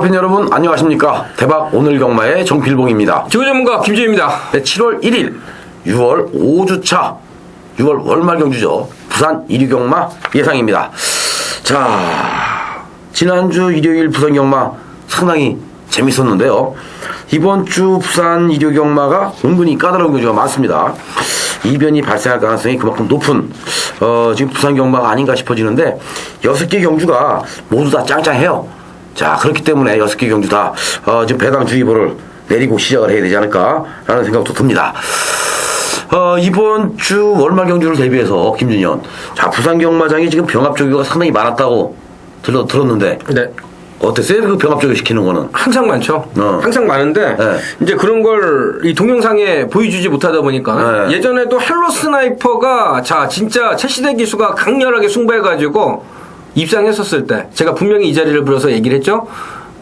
경마팬 여러분 안녕하십니까? 대박 오늘 경마의 정필봉입니다. 지구 전문가 김지우입니다. 네, 7월 1일 6월 5주차 6월 월말 경주죠. 부산 1위 경마 예상입니다. 자 지난주 일요일 부산 경마 상당히 재밌었는데요. 이번 주 부산 일요 경마가 은근히 까다로운 경주가 많습니다. 이변이 발생할 가능성이 그만큼 높은 어, 지금 부산 경마가 아닌가 싶어지는데 여섯 개 경주가 모두 다 짱짱해요 자 그렇기 때문에 여섯 개 경주 다 어, 지금 배당주의보를 내리고 시작을 해야 되지 않을까라는 생각도 듭니다. 어, 이번 주 월말 경주를 대비해서 김준현 자 부산 경마장이 지금 병합 조교가 상당히 많았다고 들어, 들었는데 네. 어땠어요? 그 병합 조교 시키는 거는 항상 많죠. 어. 항상 많은데 네. 이제 그런 걸 이 동영상에 보여주지 못하다 보니까 네. 예전에도 헬로 스나이퍼가 자 진짜 최시대 기수가 강렬하게 승부해가지고 입상했었을 때 제가 분명히 이 자리를 불러서 얘기를 했죠.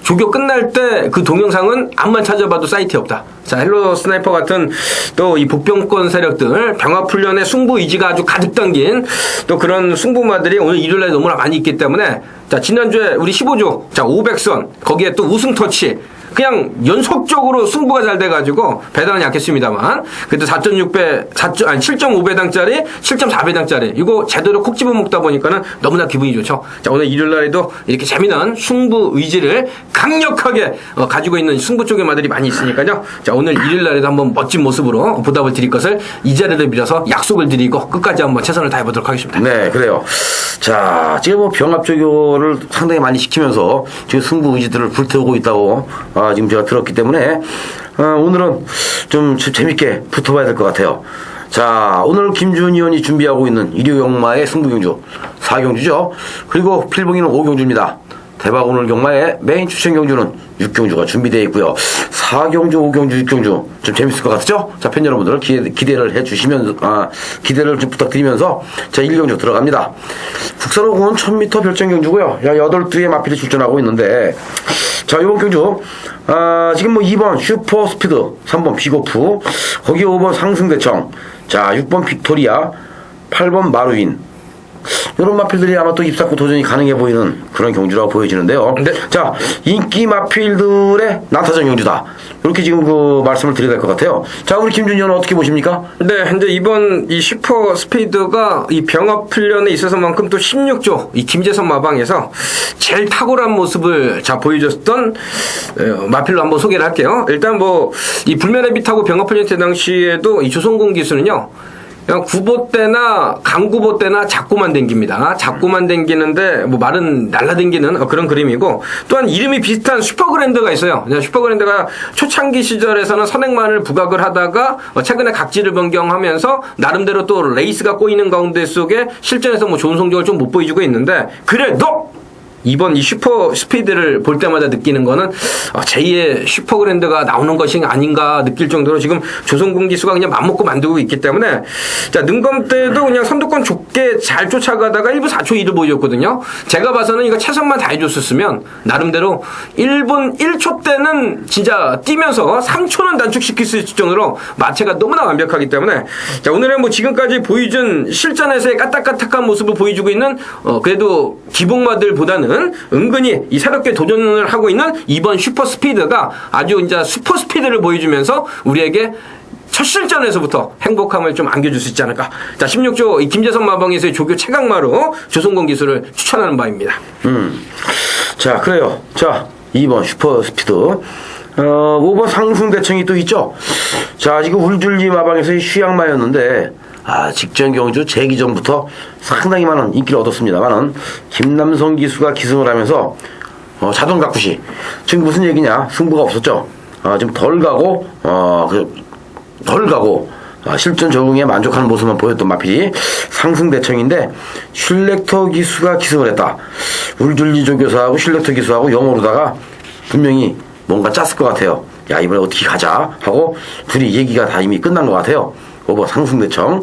조교 끝날 때 그 동영상은 암만 찾아봐도 사이트에 없다. 자, 헬로 스나이퍼 같은 또이 복병권 세력들, 병합훈련의 승부 의지가 아주 가득 담긴 또 그런 승부마들이 오늘 일요일에 너무나 많이 있기 때문에 자, 지난주에 우리 15조, 자, 500선, 거기에 또 우승 터치, 그냥 연속적으로 승부가 잘 돼가지고 배당은 약했습니다만 그래도 4.6배, 4. 아니 7.5배당짜리, 7.4배당짜리 이거 제대로 콕 집어 먹다 보니까는 너무나 기분이 좋죠. 자 오늘 일요일 날에도 이렇게 재미난 승부 의지를 강력하게 어, 가지고 있는 승부 쪽의 마들이 많이 있으니까요. 자 오늘 일요일 날에도 한번 멋진 모습으로 보답을 드릴 것을 이 자리를 빌어서 약속을 드리고 끝까지 한번 최선을 다해 보도록 하겠습니다. 네, 그래요. 자, 지금 뭐 병합 조교를 상당히 많이 시키면서 지금 승부 의지들을 불태우고 있다고 아, 지금 제가 들었기 때문에 아, 오늘은 좀 재- 재밌게 붙어봐야 될 것 같아요. 자, 오늘 김준 의원이 준비하고 있는 일요 경마의 승부 경주 4경주죠. 그리고 필봉이는 5경주입니다. 대박 오늘 경마의 메인 추천 경주는 6경주가 준비되어 있고요. 4경주, 5경주, 6경주 좀 재밌을 것 같죠? 자, 팬 여러분들 기대, 기대를 해 주시면 아, 기대를 좀 부탁드리면서 자, 1경주 들어갑니다. 국산호공은 1000m 별정 경주고요. 야, 8두의 마필이 출전하고 있는데 자, 이번 경주 아, 지금 뭐 2번 슈퍼 스피드, 3번 비고프, 거기 5번 상승대청, 자, 6번 빅토리아, 8번 마루인, 이런 마필들이 아마 또 입사구 도전이 가능해 보이는 그런 경주라고 보여지는데요. 네. 자, 인기 마필들의 난타전 경주다. 이렇게 지금 그 말씀을 드려야 될 것 같아요. 자, 우리 김준현 은 어떻게 보십니까? 네, 근데 이번 이 슈퍼 스피드가 이 병합 훈련에 있어서만큼 또 16조 이 김재선 마방에서 제일 탁월한 모습을 자 보여줬던 어, 마필로 한번 소개를 할게요. 일단 뭐 이 불면의 빛하고 병합 훈련 때 당시에도 이 조성공 기수는요. 그냥 구보 때나 강구보 때나 잡고만 댕깁니다. 잡고만 댕기는데 뭐 말은 날라댕기는 어, 그런 그림이고 또한 이름이 비슷한 슈퍼그랜드가 있어요. 슈퍼그랜드가 초창기 시절에서는 선행만을 부각을 하다가 어, 최근에 각지를 변경하면서 나름대로 또 레이스가 꼬이는 가운데 속에 실전에서 뭐 좋은 성적을 좀 못 보여주고 있는데 그래도 이번 이 슈퍼 스피드를 볼 때마다 느끼는 거는 어, 제2의 슈퍼그랜드가 나오는 것이 아닌가 느낄 정도로 지금 조성공 기수가 그냥 맘먹고 만들고 있기 때문에 자 능검 때도 그냥 선두권 좁게 잘 쫓아가다가 1분 4초 2를 보여줬거든요. 제가 봐서는 이거 최선만 다해줬었으면 나름대로 1분 1초 때는 진짜 뛰면서 3초는 단축시킬 수 있을 정도로 마체가 너무나 완벽하기 때문에 자 오늘은 뭐 지금까지 보여준 실전에서의 까딱까딱한 모습을 보여주고 있는 어 그래도 기복마들보다는 은근히 이 새롭게 도전을 하고 있는 이번 슈퍼 스피드가 아주 이제 슈퍼 스피드를 보여주면서 우리에게 첫 실전에서부터 행복함을 좀 안겨줄 수 있지 않을까. 자, 16조 이 김재선 마방에서의 조교 최강마로 조성공 기술을 추천하는 바입니다. 음. 자, 그래요. 자, 2번 슈퍼 스피드. 어, 5번 상승대청이 또 있죠. 자, 지금 울줄리 마방에서의 휴양마였는데, 아, 직전 경주 재기 전부터 상당히 많은 인기를 얻었습니다만은, 김남성 기수가 기승을 하면서, 어, 자동 가쿠시. 지금 무슨 얘기냐? 승부가 없었죠. 아, 지금 덜 가고, 어, 그, 덜 가고 아, 실전 적응에 만족하는 모습만 보였던 마필이 상승 대청인데 슐렉터 기수가 기승을 했다. 울줄리 조교사하고 슐렉터 기수하고 영어로다가 분명히 뭔가 짰을 것 같아요. 야 이번에 어떻게 가자 하고 둘이 얘기가 다 이미 끝난 것 같아요. 오버 상승 대청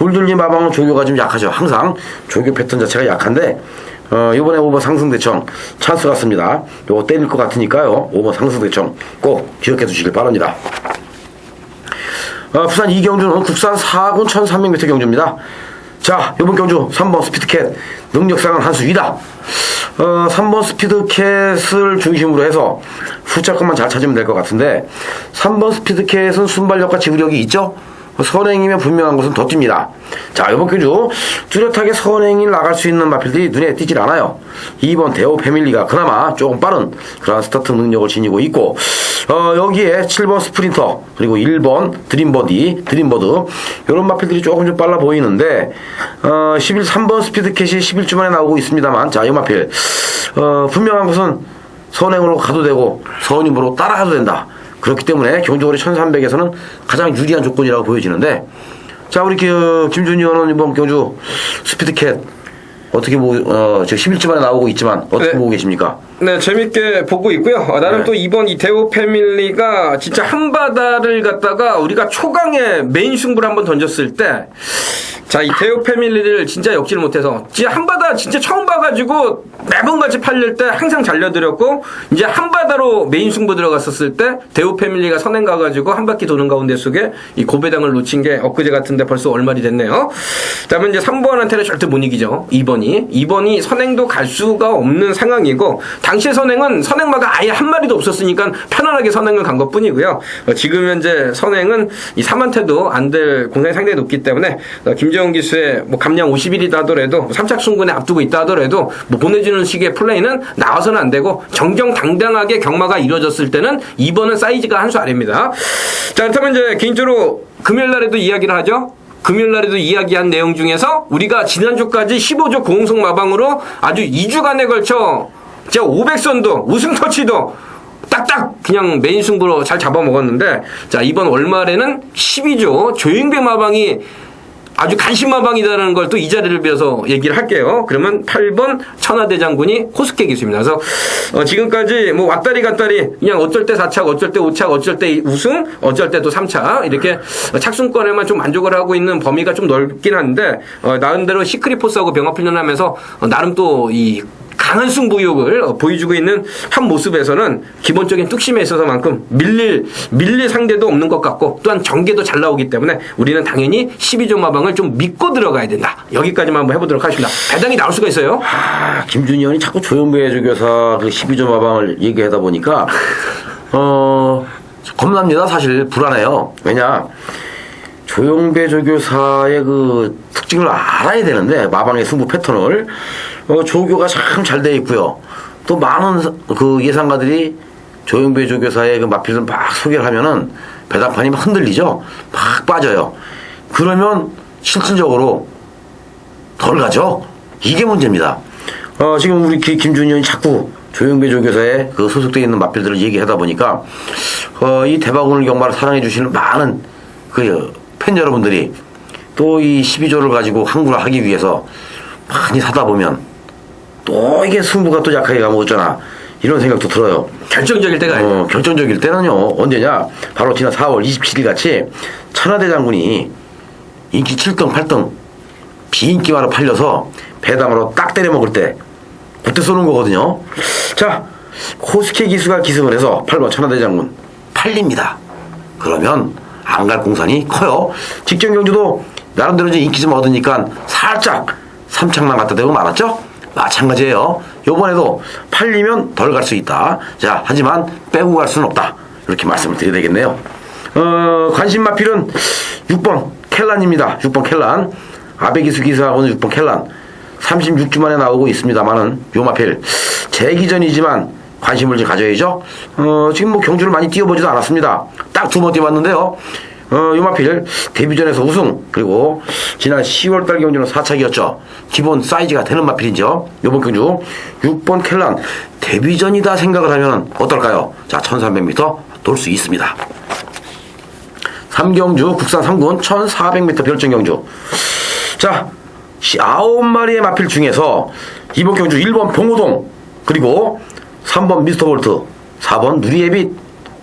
울줄리 마방은 조교가 좀 약하죠. 항상 조교 패턴 자체가 약한데 어, 이번에 오버 상승 대청 찬스 같습니다. 요거 때릴 것 같으니까요. 오버 상승 대청 꼭 기억해 두시길 바랍니다. 어, 부산 이경주는 국산 4군 1300m 경주입니다. 자, 이번 경주 3번 스피드캣 능력상은 한수 위다. 어, 3번 스피드캣을 중심으로 해서 후차권만 잘 찾으면 될 것 같은데 3번 스피드캣은 순발력과 지구력이 있죠? 선행이면 분명한 것은 더 띕니다. 자, 이번 경주 뚜렷하게 선행이 나갈 수 있는 마필들이 눈에 띄질 않아요. 2번 대호 패밀리가 그나마 조금 빠른 그런 스타트 능력을 지니고 있고, 어, 여기에 7번 스프린터, 그리고 1번 드림버디, 드림버드, 이런 마필들이 조금 좀 빨라 보이는데, 어, 11, 3번 스피드캣이 11주 만에 나오고 있습니다만, 자, 이 마필, 어, 분명한 것은 선행으로 가도 되고, 선임으로 따라가도 된다. 그렇기 때문에 경주거리 1300에서는 가장 유리한 조건이라고 보여지는데 자 우리 그 김준희 의원은 이번 경주 스피드캣 어떻게 보고 어, 저 11주 만에 나오고 있지만 어떻게 네. 보고 계십니까? 네, 재밌게 보고 있고요. 어, 나는 네. 또 이번 이 대호 패밀리가 진짜 한바다를 갖다가 우리가 초강의 메인 승부를 한번 던졌을 때, 자, 이 대호 패밀리를 진짜 역지를 못해서, 진짜 한바다 진짜 처음 봐가지고 매번 같이 팔릴 때 항상 잘려드렸고, 이제 한바다로 메인 승부 들어갔었을 때, 대호 패밀리가 선행 가가지고 한 바퀴 도는 가운데 속에 이 고배당을 놓친 게 엊그제 같은데 벌써 얼마리 됐네요. 그 다음에 이제 3번한테는 절대 못 이기죠. 2번이. 2번이 선행도 갈 수가 없는 상황이고, 당시의 선행은 선행마가 아예 한 마리도 없었으니까 편안하게 선행을 간 것 뿐이고요. 어, 지금 현재 선행은 이 3한테도 안 될 공산이 상당히 높기 때문에 어, 김정은 기수의 뭐 감량 50일이다 하더라도 3착 순군에 앞두고 있다 하더라도 뭐 보내주는 식의 플레이는 나와서는 안 되고 정정당당하게 경마가 이루어졌을 때는 2번은 사이즈가 한 수 아래입니다. 자, 그렇다면 이제 개인적으로 금요일 날에도 이야기를 하죠. 금요일 날에도 이야기한 내용 중에서 우리가 지난주까지 15조 고홍성 마방으로 아주 2주간에 걸쳐 진짜 500선도 우승 터치도 딱딱 그냥 메인 승부로 잘 잡아먹었는데 자 이번 월말에는 12조 조영배 마방이 아주 간신마방이다라는 걸 또 이 자리를 빌어서 얘기를 할게요. 그러면 8번 천하대 장군이 코스케 기수입니다. 그래서 어, 지금까지 뭐 왔다리 갔다리 그냥 어쩔 때 4착, 어쩔 때 5착, 어쩔 때 우승, 어쩔 때 또 3착 이렇게 착순권에만 좀 만족을 하고 있는 범위가 좀 넓긴 한데 어, 나름대로 시크릿 포스하고 병합 훈련하면서 어, 나름 또이 강한 승부욕을 어, 보여주고 있는 한 모습에서는 기본적인 뚝심에 있어서만큼 밀릴 밀릴 상대도 없는 것 같고 또한 전개도 잘 나오기 때문에 우리는 당연히 12조 마방을 좀 믿고 들어가야 된다. 여기까지만 한번 해보도록 하겠습니다. 배당이 나올 수가 있어요. 아, 김준희 의원이 자꾸 조영배 조교사 그 12조 마방을 얘기하다 보니까 어 겁납니다. 사실 불안해요. 왜냐 조영배 조교사의 그 특징을 알아야 되는데 마방의 승부 패턴을 어, 조교가 참 잘 돼 있고요. 또 많은 사- 그 예상가들이 조영배 조교사의 그 마필을 막 소개를 하면은 배당판이 막 흔들리죠. 막 빠져요. 그러면 실질적으로 덜 가죠. 이게 문제입니다. 어, 지금 우리 의원이 자꾸 조영배 조교사에 그 소속되어 있는 마필들을 얘기하다 보니까 어, 이 대박오늘 경마를 사랑해 주시는 많은 그 팬 여러분들이 또 이 12조를 가지고 항구를 하기 위해서 많이 사다 보면 또 이게 승부가 또 약하게 가면 어쩌나 이런 생각도 들어요. 결정적일 때가 아니에요. 어, 결정적일 때는요. 언제냐? 바로 지난 4월 27일 같이 천하대 장군이 인기 7등 8등 비인기만으로 팔려서 배당으로 딱 때려 먹을 때 그때 쏘는 거거든요. 자 코스케 기수가 기승을 해서 8번 천하대 장군 팔립니다. 그러면 안 갈 공산이 커요. 직전 경주도 나름대로 이제 인기 좀 얻으니까 살짝 삼창만 갖다 대고 말았죠 마찬가지예요 요번에도 팔리면 덜 갈 수 있다 자 하지만 빼고 갈 수는 없다 이렇게 말씀을 드려야 되겠네요 어, 관심 마필은 6번 켈란입니다. 6번 켈란. 아베기수 기사하고는 6번 켈란. 36주 만에 나오고 있습니다만은 요 마필 재기전이지만 관심을 좀 가져야죠. 어, 지금 뭐 경주를 많이 뛰어보지도 않았습니다. 딱 두 번 뛰어봤는데요. 어, 요 마필 데뷔전에서 우승 그리고 지난 10월달 경주는 4착이었죠. 기본 사이즈가 되는 마필이죠. 요번 경주 6번 켈란 데뷔전이다 생각을 하면 어떨까요? 자 1300m 돌 수 있습니다. 삼경주 국산 3군 1400m 별정 경주. 자, 9마리의 마필 중에서 이번 경주 1번 봉우동, 그리고 3번 미스터 볼트, 4번 누리애빛,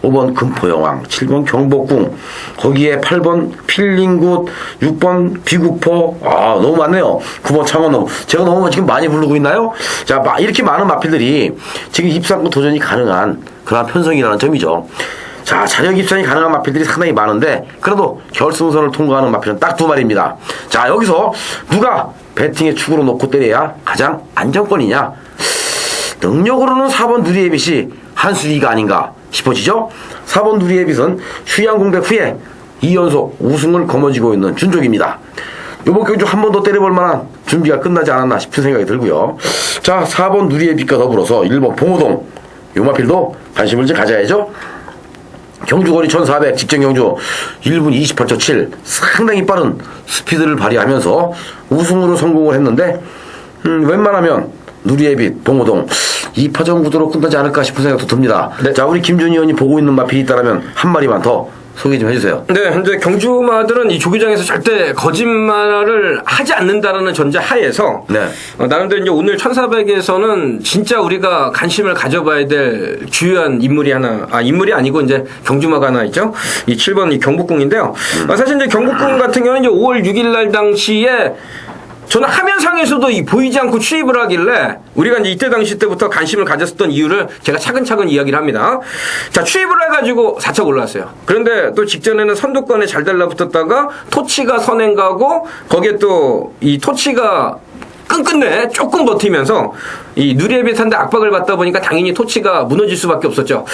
5번 금포영왕, 7번 경복궁, 거기에 8번 필링굿, 6번 비국포, 아, 너무 많네요. 9번 창원호. 제가 너무 지금 많이 부르고 있나요? 자, 마- 이렇게 많은 마필들이 지금 입상권 도전이 가능한 그러한 편성이라는 점이죠. 자, 자력 입상이 가능한 마필들이 상당히 많은데 그래도 결승선을 통과하는 마필은 딱 두 마리입니다. 자, 여기서 누가 배팅의 축으로 놓고 때려야 가장 안정권이냐? 능력으로는 4번 누리에빗이 한 수위가 아닌가 싶어지죠? 4번 누리에빗은 휴양 공백 후에 2연속 우승을 거머쥐고 있는 준족입니다. 요번 경주 한 번 더 때려볼 만한 준비가 끝나지 않았나 싶은 생각이 들고요. 자, 4번 누리에빗과 더불어서 1번 봉호동 요마필도 관심을 좀 가져야죠. 경주거리 1400 직전 경주 1분 28초 7 상당히 빠른 스피드를 발휘하면서 우승으로 성공을 했는데 음, 웬만하면 누리의빛 봉호동 2파전 구도로 끝나지 않을까 싶은 생각도 듭니다. 자 우리 김준희 의원이 보고 있는 마필이 있다면 한 마리만 더 소개 좀 해주세요. 네, 현재 경주마들은 이 조기장에서 절대 거짓말을 하지 않는다라는 전제 하에서 네. 어, 나름대로 이제 오늘 1400에서는 진짜 우리가 관심을 가져봐야 될 주요한 인물이 하나, 아, 인물이 아니고 이제 경주마가 하나 있죠. 이 7번 이 경복궁인데요. 아, 사실 이제 경복궁 같은 경우는 이제 5월 6일 날 당시에 저는 화면상에서도 이 보이지 않고 취입을 하길래 우리가 이제 이때 당시 때부터 관심을 가졌었던 이유를 제가 차근차근 이야기를 합니다. 자, 취입을 해가지고 4차 올라왔어요. 그런데 또 직전에는 선두권에 잘 달라붙었다가 토치가 선행 가고 거기에 또 이 토치가 끈끈내 조금 버티면서 이 누리에비탄데 압박을 받다 보니까 당연히 토치가 무너질 수밖에 없었죠.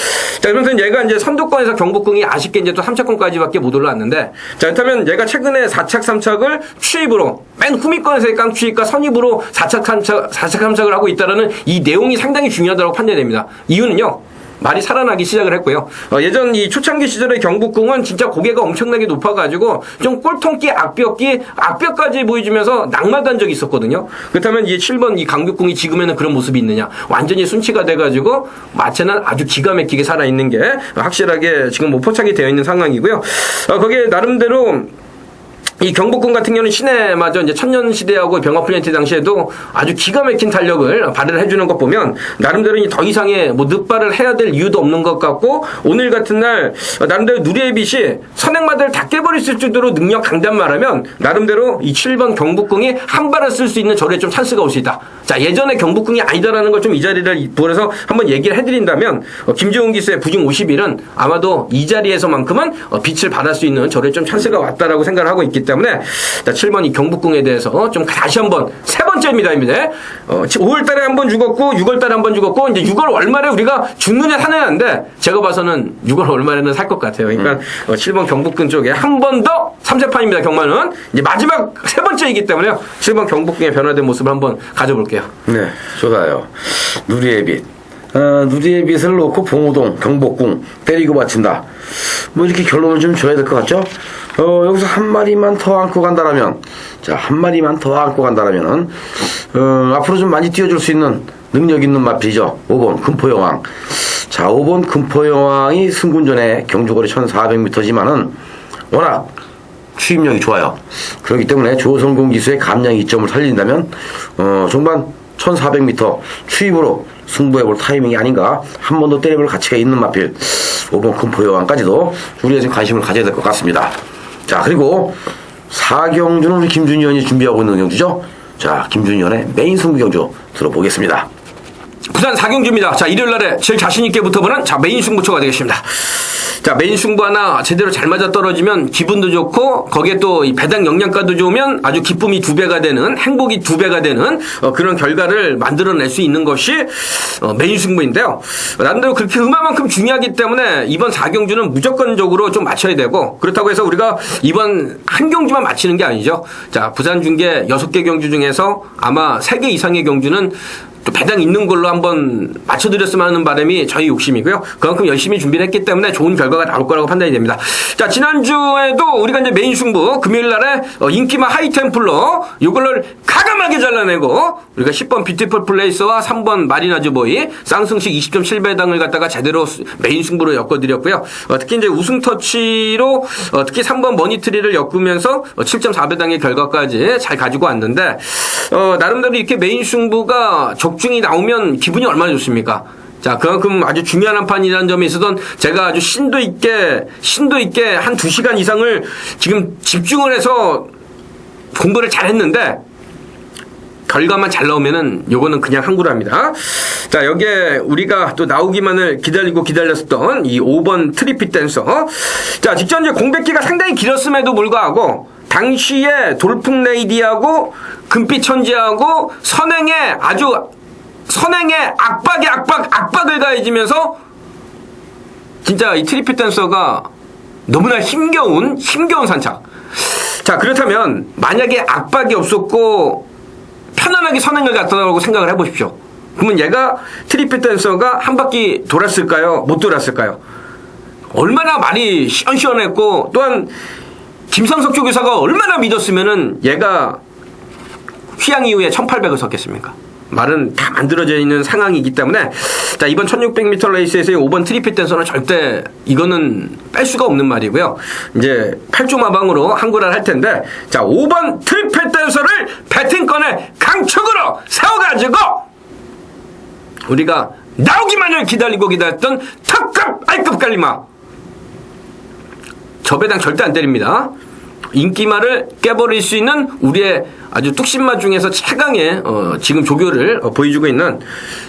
자, 그러면서 얘가 이제 선두권에서 경복궁이 아쉽게 이제 또 3차권까지밖에 못 올라왔는데 자, 그렇다면 얘가 최근에 4착 3착을 취입으로 맨 후미권에서의 깡취입과 선입으로 4착 3착, 4착 3착을 하고 있다라는 이 내용이 상당히 중요하다고 판단이 됩니다. 이유는요. 말이 살아나기 시작을 했고요. 어, 예전 이 초창기 시절의 경복궁은 진짜 고개가 엄청나게 높아가지고 좀 꼴통끼 악벽끼 악벽까지 보여주면서 낙마단 적이 있었거든요. 그렇다면 이 7번 이 강북궁이 지금에는 그런 모습이 있느냐? 완전히 순치가 돼가지고 마체는 아주 기가 막히게 살아있는 게 확실하게 지금 뭐 포착이 되어 있는 상황이고요. 어, 거기에 나름대로 이 경복궁 같은 경우는 시내마저 이제 천년 시대하고 병합플랜트 당시에도 아주 기가 막힌 탄력을 발휘를 해주는 것 보면 나름대로 이더 이상의 뭐 늑발을 해야 될 이유도 없는 것 같고 오늘 같은 날 나름대로 누리의 빛이 선행마들 다 깨버릴 수 정도로 능력 강단 말하면 나름대로 이 7번 경복궁이 한 발을 쓸 수 있는 절에 좀 찬스가 올 수 있다. 자 예전에 경복궁이 아니다라는 걸 좀 이 자리를 보내서 한번 얘기를 해드린다면 어, 김재훈 기수의 부중 50일은 아마도 이 자리에서만큼은 어, 빛을 발할 수 있는 절에 좀 찬스가 왔다라고 생각을 하고 있기 때문에 자 7번 이 경복궁에 대해서 좀 다시 한번 세 번째입니다, 입니다. 어, 5월 달에 한 번 죽었고 6월 달에 한 번 죽었고 이제 6월 월말에 우리가 죽느냐 사느냐인데 제가 봐서는 6월 월말에는 살 것 같아요. 그러니까 어, 7번 경복궁 쪽에 한 번 더 3세판입니다. 경마는 이제 마지막 세 번째이기 때문에요. 7번 경복궁의 변화된 모습을 한번 가져볼게요. 네, 좋아요. 누리의 빛. 어, 누리의 빛을 놓고 봉호동, 경복궁 때리고 바친다. 뭐 이렇게 결론을 좀 줘야 될 것 같죠? 어, 여기서 한 마리만 더 안고 간다라면, 자, 한 마리만 더 안고 간다라면은, 어, 앞으로 좀 많이 뛰어줄 수 있는 능력 있는 마필이죠. 5번 금포여왕. 자, 5번 금포여왕이 승군전에 경주거리 1400m지만은 워낙 추임력이 좋아요. 그렇기 때문에 조성공 기수의 감량 이점을 살린다면 어, 종반 1400m 추입으로 승부해볼 타이밍이 아닌가 한 번 더 때려볼 가치가 있는 마필 5번 금포여왕까지도 우리에서 관심을 가져야 될 것 같습니다. 자 그리고 4경주는 우리 김준희 의원이 준비하고 있는 경주죠. 자 김준희 의원의 메인 승부 경주 들어보겠습니다. 부산 사경주입니다. 자, 일요일 날에 제일 자신있게 붙어보는 자, 메인 승부처가 되겠습니다. 자, 메인 승부 하나 제대로 잘 맞아 떨어지면 기분도 좋고, 거기에 또이 배당 영양가도 좋으면 아주 기쁨이 두 배가 되는, 행복이 두 배가 되는 어, 그런 결과를 만들어낼 수 있는 것이 어, 메인 승부인데요. 나름대로 그렇게 그만큼 중요하기 때문에 이번 사경주는 무조건적으로 좀 맞춰야 되고, 그렇다고 해서 우리가 이번 한 경주만 맞히는 게 아니죠. 자, 부산 중계 6개 경주 중에서 아마 3개 이상의 경주는 또 배당 있는 걸로 한번 맞춰드렸으면 하는 바람이 저희 욕심이고요. 그만큼 열심히 준비를 했기 때문에 좋은 결과가 나올 거라고 판단이 됩니다. 자, 지난주에도 우리가 이제 메인 승부, 금요일 날에 어, 인기마 하이템플러, 요걸를 가감하게 잘라내고, 우리가 10번 뷰티풀 플레이스와 3번 마리나즈 보이, 쌍승식 20.7배당을 갖다가 제대로 수- 메인 승부로 엮어드렸고요. 어, 특히 이제 우승 터치로, 어, 특히 3번 머니트리를 엮으면서 7.4배당의 결과까지 잘 가지고 왔는데, 어, 나름대로 이렇게 메인 승부가 적 중이 나오면 기분이 얼마나 좋습니까? 자, 그만큼 아주 중요한 한 판이라는 점에 있어서는 제가 아주 신도 있게, 신도 있게 한 두 시간 이상을 지금 집중을 해서 공부를 잘 했는데, 결과만 잘 나오면은 요거는 그냥 항구랍니다. 자, 여기에 우리가 또 나오기만을 기다리고 기다렸었던 이 5번 트리피 댄서. 자, 직전 이제 공백기가 상당히 길었음에도 불구하고 당시에 돌풍 레이디하고 금빛 천지하고 선행에 아주 선행에 악박에 악박 악박을 가해지면서 진짜 이 트리피 댄서가 너무나 힘겨운 힘겨운 산책. 자 그렇다면 만약에 압박이 없었고 편안하게 선행을 갔다고 생각을 해보십시오. 그러면 얘가 트리피 댄서가 한 바퀴 돌았을까요? 못 돌았을까요? 얼마나 말이 시원시원했고 또한 김상석 조교사가 얼마나 믿었으면은 얘가 휴양 이후에 1800을 섰겠습니까? 말은 다 만들어져 있는 상황이기 때문에 자 이번 1600m 레이스에서의 5번 트리피 댄서는 절대 이거는 뺄 수가 없는 말이고요. 이제 8조 마방으로 한구를 할 텐데 자 5번 트리피 댄서를 배팅권에 강축으로 세워가지고 우리가 나오기만을 기다리고 기다렸던 특급 I급 갈리마 저 배당 절대 안 때립니다. 인기말을 깨버릴 수 있는 우리의 아주 뚝심마 중에서 최강의 어, 지금 조교를 어, 보여주고 있는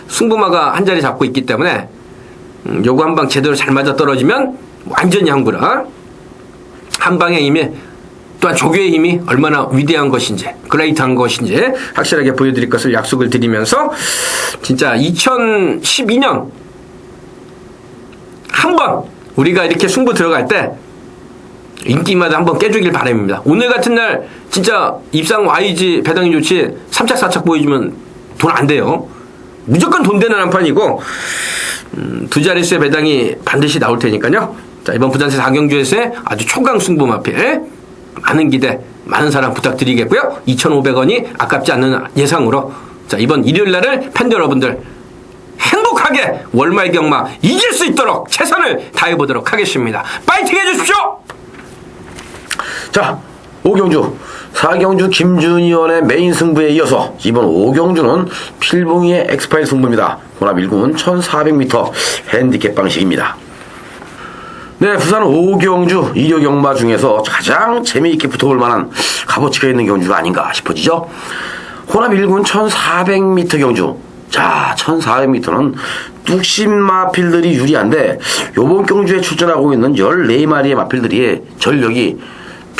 승부마가 한 자리 잡고 있기 때문에 음, 요거 한 방 제대로 잘 맞아 떨어지면 완전히 한구라. 한 방의 힘이 또한 조교의 힘이 얼마나 위대한 것인지 그레이트한 것인지 확실하게 보여드릴 것을 약속을 드리면서 진짜 2012년 한 번 우리가 이렇게 승부 들어갈 때 인기마다 한번 깨주길 바랍니다. 오늘 같은 날 진짜 입상 YG 배당이 좋지 3착 4착 보여주면 돈 안 돼요. 무조건 돈 되는 한 판이고 음, 두 자릿수의 배당이 반드시 나올 테니까요. 자 이번 부산시 4경주에서의 아주 초강 승부 마필 많은 기대 많은 사랑 부탁드리겠고요. 2,500원이 아깝지 않는 예상으로 자 이번 일요일 날을 팬들 여러분들 행복하게 월말 경마 이길 수 있도록 최선을 다해 보도록 하겠습니다. 파이팅 해주십시오. 자, 오경주. 사경주 김준희원의 메인 승부에 이어서 이번 오경주는 필봉이의 엑스파일 승부입니다. 혼합 1구는 1400m 핸디캡 방식입니다. 네, 부산 오경주 일요 경마 중에서 가장 재미있게 붙어볼 만한 값어치가 있는 경주가 아닌가 싶어지죠. 혼합 1구는 1400m 경주. 자, 1400m는 뚝심 마 필들이 유리한데 요번 경주에 출전하고 있는 14마리의 마필들이 전력이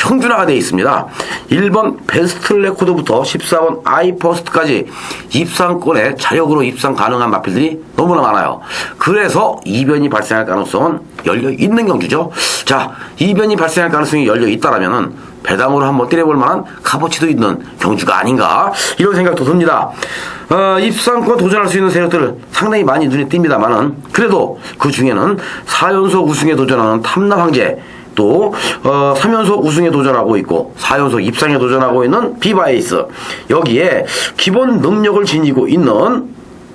평준화가 되어 있습니다. 1번 베스트 레코드부터 14번 아이퍼스트까지 입상권에 자력으로 입상 가능한 마필들이 너무나 많아요. 그래서 이변이 발생할 가능성은 열려 있는 경주죠. 자, 이변이 발생할 가능성이 열려 있다라면은 배당으로 한번 때려볼 만한 값어치도 있는 경주가 아닌가 이런 생각도 듭니다. 어, 입상권 도전할 수 있는 세력들 상당히 많이 눈에 띕니다만은 그래도 그 중에는 4연속 우승에 도전하는 탐남 황제 또 어, 3연속 우승에 도전하고 있고 4연속 입상에 도전하고 있는 비바에이스 여기에 기본 능력을 지니고 있는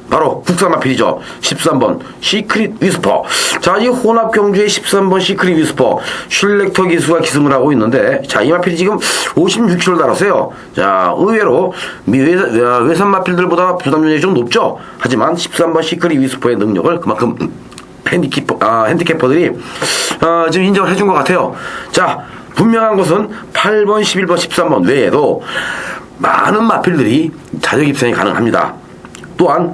바로 국산 마필이죠. 13번 시크릿 위스퍼. 자, 이 혼합 경주의 13번 시크릿 위스퍼 슐렉터 기수가 기승을 하고 있는데 자, 이 마필이 지금 56kg 달았어요. 자, 의외로 외산 마필들보다 부담률이 좀 높죠. 하지만 13번 시크릿 위스퍼의 능력을 그만큼 핸디캐퍼, 아, 핸디캐퍼들이 어, 지금 인정을 해준 것 같아요. 자, 분명한 것은 8번, 11번, 13번 외에도 많은 마필들이 자격 입상이 가능합니다. 또한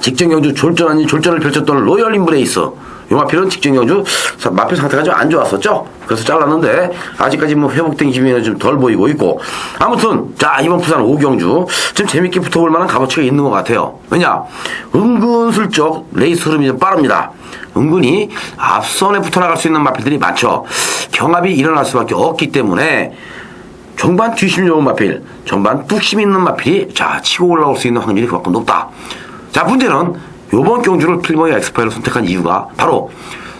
직전 경주 졸전 아닌 졸전을 펼쳤던 로열 인브레이스 요 마필은 직전 경주 사- 마필 상태가 좀 안 좋았었죠. 그래서 잘랐는데 아직까지 뭐 회복된 기미는 좀 덜 보이고 있고 아무튼 자 이번 부산 오경주 좀 재밌게 붙어볼 만한 값어치가 있는 것 같아요. 왜냐 은근슬쩍 레이스 흐름이 좀 빠릅니다. 은근히 앞선에 붙어 나갈 수 있는 마필들이 많죠. 경합이 일어날 수밖에 없기 때문에 전반 뒤심 좋은 마필, 전반 뚝심 있는 마필이 자 치고 올라올 수 있는 확률이 그만큼 높다. 자 문제는 요번 경주를 필모의 엑스파이로 선택한 이유가 바로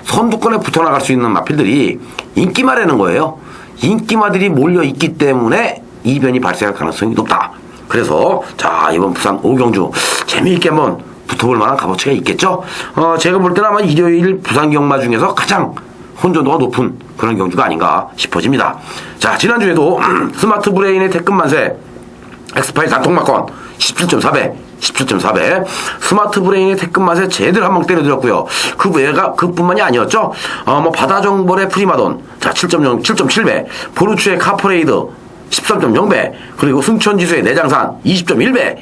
선두권에 붙어 나갈 수 있는 마필들이 인기마라는 거예요. 인기마들이 몰려 있기 때문에 이변이 발생할 가능성이 높다. 그래서 자 이번 부산 오경주 재미있게 한번 붙어볼 만한 값어치가 있겠죠. 어 제가 볼 때는 아마 일요일 부산 경마 중에서 가장 혼전도가 높은 그런 경주가 아닌가 싶어집니다. 자, 지난주에도 스마트 브레인의 태급 만세 엑스파일 단통마건 17.4배 17.4배. 스마트 브레인의 태급 맛에 제대로 한 방 때려드렸고요. 그 외가 그뿐만이 아니었죠. 어, 뭐 바다 정벌의 프리마돈. 자 7.0 7.7배. 보르추의 카퍼레이드 13.0배, 그리고 승천지수의 내장산 20.1배,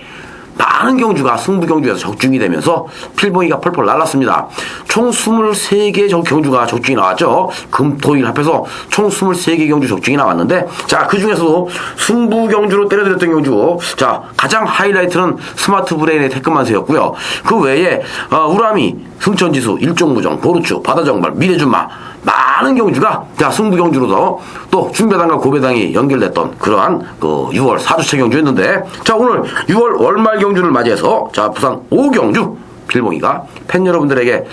많은 경주가 승부 경주에서 적중이 되면서 필봉이가 펄펄 날랐습니다. 총 23개의 적- 경주가 적중이 나왔죠. 금, 토, 일 합해서 총 23개 경주 적중이 나왔는데, 자, 그 중에서도 승부 경주로 때려드렸던 경주, 자, 가장 하이라이트는 스마트 브레인의 태권만세였고요. 그 외에, 어, 우라미, 승천지수, 일종무정, 보르추, 바다정발, 미래준마, 많은 경주가 자 승부 경주로도 또 중배당과 고배당이 연결됐던 그러한 그 6월 4주차 경주였는데 자 오늘 6월 월말 경주를 맞이해서 자 부산 5경주 필봉이가 팬 여러분들에게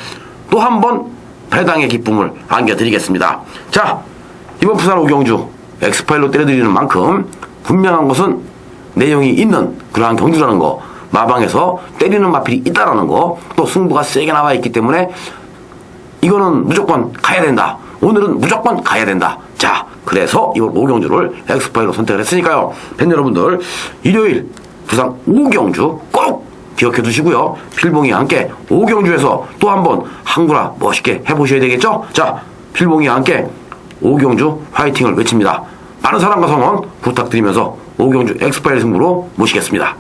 또 한 번 배당의 기쁨을 안겨드리겠습니다. 자 이번 부산 5경주 엑스파일로 때려드리는 만큼 분명한 것은 내용이 있는 그러한 경주라는 거 마방에서 때리는 마필이 있다라는 거 또 승부가 세게 나와 있기 때문에 이거는 무조건 가야 된다. 오늘은 무조건 가야 된다. 자, 그래서 이번 5경주를 엑스파일로 선택을 했으니까요. 팬 여러분들, 일요일 부산 5경주 꼭 기억해 두시고요. 필봉이와 함께 5경주에서 또 한번 한구라 멋있게 해보셔야 되겠죠? 자, 필봉이와 함께 5경주 화이팅을 외칩니다. 많은 사랑과 성원 부탁드리면서 5경주 엑스파일 승부로 모시겠습니다.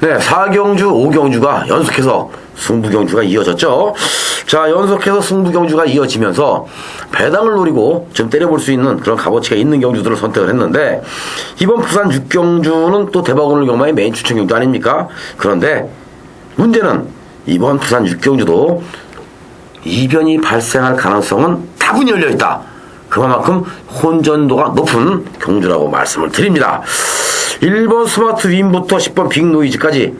네, 4경주, 5경주가 연속해서 승부경주가 이어졌죠. 자, 연속해서 승부경주가 이어지면서 배당을 노리고 좀 때려볼 수 있는 그런 값어치가 있는 경주들을 선택을 했는데 이번 부산 6경주는 또 대박 오는 경마의 메인 추천 경주 아닙니까? 그런데 문제는 이번 부산 6경주도 이변이 발생할 가능성은 다분히 열려 있다. 그만큼 혼전도가 높은 경주라고 말씀을 드립니다. 1번 스마트 윈부터 10번 빅 노이즈까지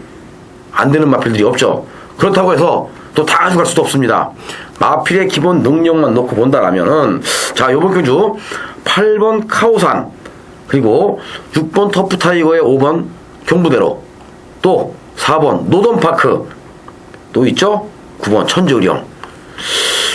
안 되는 마필들이 없죠. 그렇다고 해서 또 다 가져갈 수도 없습니다. 마필의 기본 능력만 놓고 본다라면은 자, 요번 경주 8번 카오산 그리고 6번 터프 타이거의 5번 경부대로 또 4번 노던파크 또 있죠? 9번 천재우령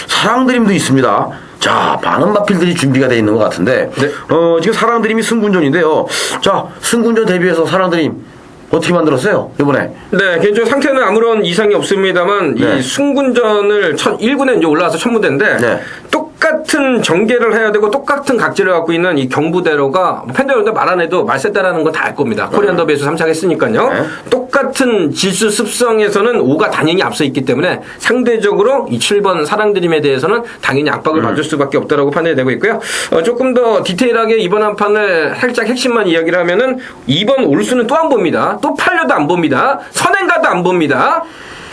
사랑드림도 있습니다. 자, 많은 마필들이 준비가 되어 있는 것 같은데, 네. 어, 지금 사랑드림이 승군전인데요. 자, 승군전 대비해서 사랑드림 어떻게 만들었어요? 이번에. 네, 개인적으로 상태는 아무런 이상이 없습니다만 네. 이 승군전을 첫 1군에 이제 올라와서 천무대인데 네. 똑 같은 전개를 해야 되고 똑같은 각질을 갖고 있는 이 경부대로가 뭐 팬들한테 말안 해도 말세다라는 건 다 알 겁니다. 코리안 더비에서 3차 했으니까요. 네. 똑같은 지수 습성에서는 5가 당연히 앞서 있기 때문에 상대적으로 이 7번 사랑드림에 대해서는 당연히 압박을 음. 받을 수밖에 없다라고 판단이 되고 있고요. 어, 조금 더 디테일하게 이번 한 판을 살짝 핵심만 이야기를 하면은 2번 올수는 또 안 봅니다. 또 팔려도 안 봅니다. 선행가도 안 봅니다.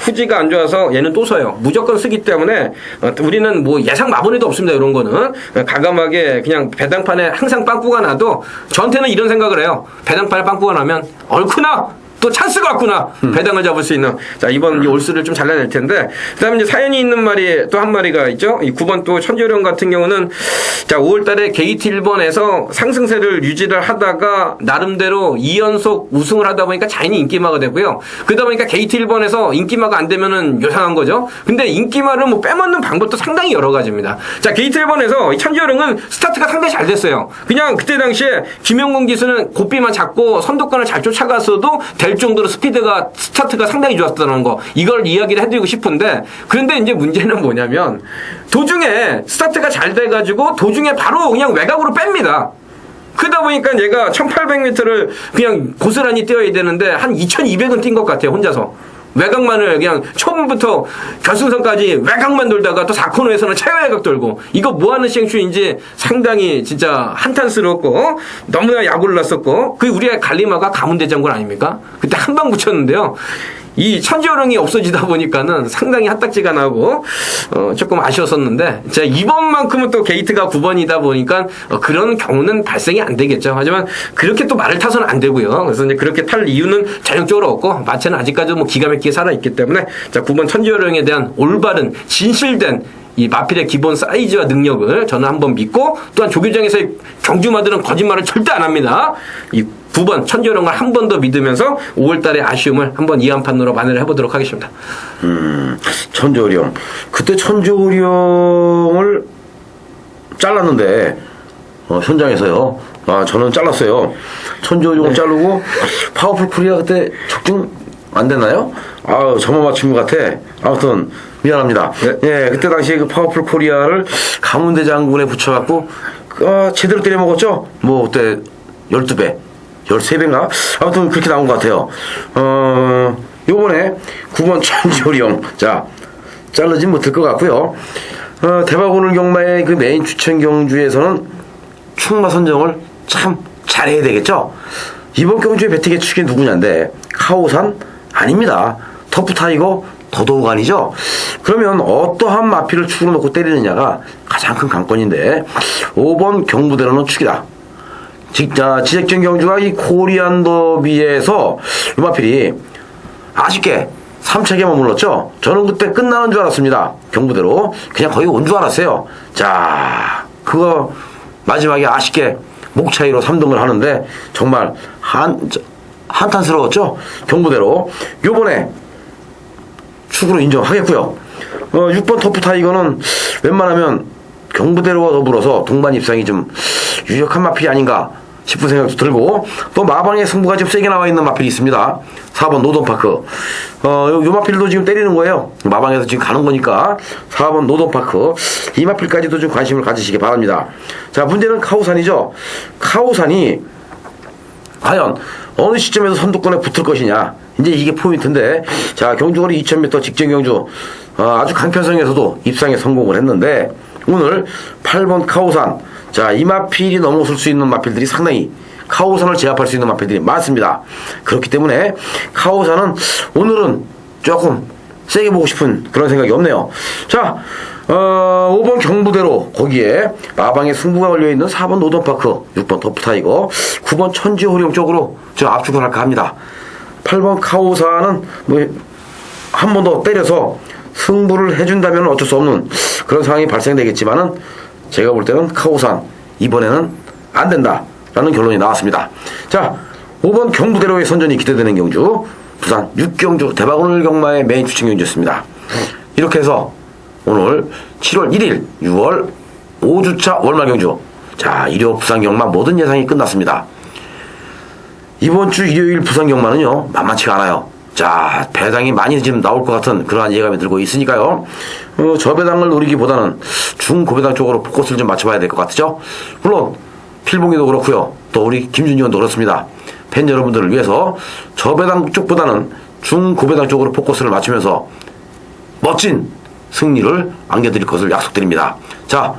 후지가 안 좋아서 얘는 또 서요. 무조건 쓰기 때문에 어, 우리는 뭐 예상 마번에도 없습니다. 이런 거는 어, 가감하게 그냥 배당판에 항상 빵꾸가 나도 저한테는 이런 생각을 해요. 배당판에 빵꾸가 나면 얼쿠나 또 찬스가 왔구나. 배당을 잡을 수 있는. 자 이번 이 올수를 좀 잘라낼 텐데. 그 다음에 이제 사연이 있는 말이 또 한 마리가 있죠? 이 9번 또 천재령 같은 경우는 자 5월 달에 게이트 1번에서 상승세를 유지를 하다가 나름대로 2연속 우승을 하다 보니까 자연히 인기마가 되고요. 그러다 보니까 게이트 1번에서 인기마가 안 되면은 요상한 거죠. 근데 인기마를 뭐 빼먹는 방법도 상당히 여러 가지입니다. 자 게이트 1번에서 천재령은 스타트가 상당히 잘 됐어요. 그냥 그때 당시에 김영곤 기수는 고삐만 잡고 선두권을 잘 쫓아갔어도 될 정도로 스피드가 스타트가 상당히 좋았다는 거 이걸 이야기를 해드리고 싶은데 그런데 이제 문제는 뭐냐면 도중에 스타트가 잘 돼가지고 도중에 바로 그냥 외곽으로 뺍니다. 그러다 보니까 얘가 1800m를 그냥 고스란히 뛰어야 되는데 한 2200은 뛴 것 같아요 혼자서. 외곽만을 그냥 처음부터 결승선까지 외곽만 돌다가 또 4코너에서는 최외곽 돌고 이거 뭐하는 시행추인지 상당히 진짜 한탄스럽고 너무나 약올랐었고 그 우리의 갈리마가 가문대장군 아닙니까? 그때 한 방 붙였는데요. 이 천지어령이 없어지다 보니까는 상당히 핫딱지가 나고 어, 조금 아쉬웠었는데 자 이번만큼은 또 게이트가 9번이다 보니까 어, 그런 경우는 발생이 안 되겠죠. 하지만 그렇게 또 말을 타서는 안 되고요. 그래서 이제 그렇게 탈 이유는 전형적으로 없고 마체는 아직까지도 뭐 기가 막히게 살아 있기 때문에 자 9번 천지어령에 대한 올바른 진실된 이 마필의 기본 사이즈와 능력을 저는 한번 믿고 또한 조교장에서의 경주마들은 거짓말을 절대 안 합니다. 이 9번 천지어령을 한 번 더 믿으면서 5월달의 아쉬움을 한번 이한판으로 만회를 해보도록 하겠습니다. 음, 천재오령. 그때 천재오령을 잘랐는데, 어, 현장에서요. 아, 저는 잘랐어요. 천재오령을 자르고, 파워풀 코리아 그때 적중 안 됐나요? 아우, 저만 맞춘 것 같아. 아무튼, 미안합니다. 네. 예, 그때 당시에 그 파워풀 코리아를 가문대 장군에 붙여갖고, 아, 제대로 때려 먹었죠? 뭐, 그때 12배, 13배인가? 아무튼 그렇게 나온 것 같아요. 어, 요번에 9번 천지호령. 자, 자르진 못할 것 같고요. 어, 대박 오늘 경마의 그 메인 추천 경주에서는 충마 선정을 참 잘해야 되겠죠? 이번 경주의 배팅의 축이 누구냐인데, 카오산? 아닙니다. 터프 타이거? 더더욱 아니죠? 그러면 어떠한 마피를 축으로 놓고 때리느냐가 가장 큰 관건인데, 5번 경부대로는 축이다. 직자 지적전 경주가 이 코리안 더비에서 유마필이 아쉽게 3차게만 물렀죠. 저는 그때 끝나는 줄 알았습니다. 경부대로 그냥 거의 온 줄 알았어요. 자, 그거 마지막에 아쉽게 목 차이로 3등을 하는데 정말 한 저, 한탄스러웠죠. 경부대로 요번에 축으로 인정하겠고요. 어, 6번 터프 타이거는 웬만하면 경부대로와 더불어서 동반 입상이 좀 유력한 마필이 아닌가 싶은 생각도 들고 또 마방의 승부가 좀 세게 나와 있는 마필이 있습니다. 4번 노던파크. 어, 요, 요 마필도 지금 때리는 거예요. 마방에서 지금 가는 거니까 4번 노던파크. 이 마필까지도 좀 관심을 가지시기 바랍니다. 자, 문제는 카우산이죠. 카우산이 과연 어느 시점에서 선두권에 붙을 것이냐 이제 이게 포인트인데 자 경주거리 2000m 직전 경주 어, 아주 강편성에서도 입상에 성공을 했는데 오늘 8번 카오산 자 이 마필이 넘어설 수 있는 마필들이 상당히 카오산을 제압할 수 있는 마필들이 많습니다. 그렇기 때문에 카오산은 오늘은 조금 세게 보고 싶은 그런 생각이 없네요. 자 어, 5번 경부대로 거기에 마방에 승부가 걸려있는 4번 노던파크 6번 터프타이거 9번 천지호령 쪽으로 저 압축을 할까 합니다. 8번 카오사는 뭐 한 번 더 때려서 승부를 해준다면 어쩔 수 없는 그런 상황이 발생되겠지만은 제가 볼 때는 카오산 이번에는 안 된다라는 결론이 나왔습니다. 자, 5번 경부대로의 선전이 기대되는 경주 부산 6경주 대박오늘 경마의 메인 추천 경주였습니다. 이렇게 해서 오늘 7월 1일 6월 5주차 월말 경주 자 일요 부산 경마 모든 예상이 끝났습니다. 이번 주 일요일 부산 경마는요 만만치가 않아요. 자 배당이 많이 지금 나올 것 같은 그러한 예감이 들고 있으니까요. 어, 저배당을 노리기보다는 중고배당 쪽으로 포커스를 좀 맞춰봐야 될 것 같죠. 물론 필봉이도 그렇고요. 또 우리 김준희 의원도 그렇습니다. 팬 여러분들을 위해서 저배당 쪽보다는 중고배당 쪽으로 포커스를 맞추면서 멋진 승리를 안겨드릴 것을 약속드립니다. 자,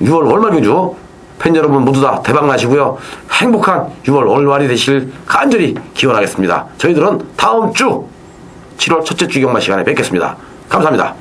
6월 월말 경주 팬 여러분 모두 다 대박 나시고요. 행복한 6월 월말이 되실 간절히 기원하겠습니다. 저희들은 다음 주 7월 첫째 주 경마 시간에 뵙겠습니다. 감사합니다.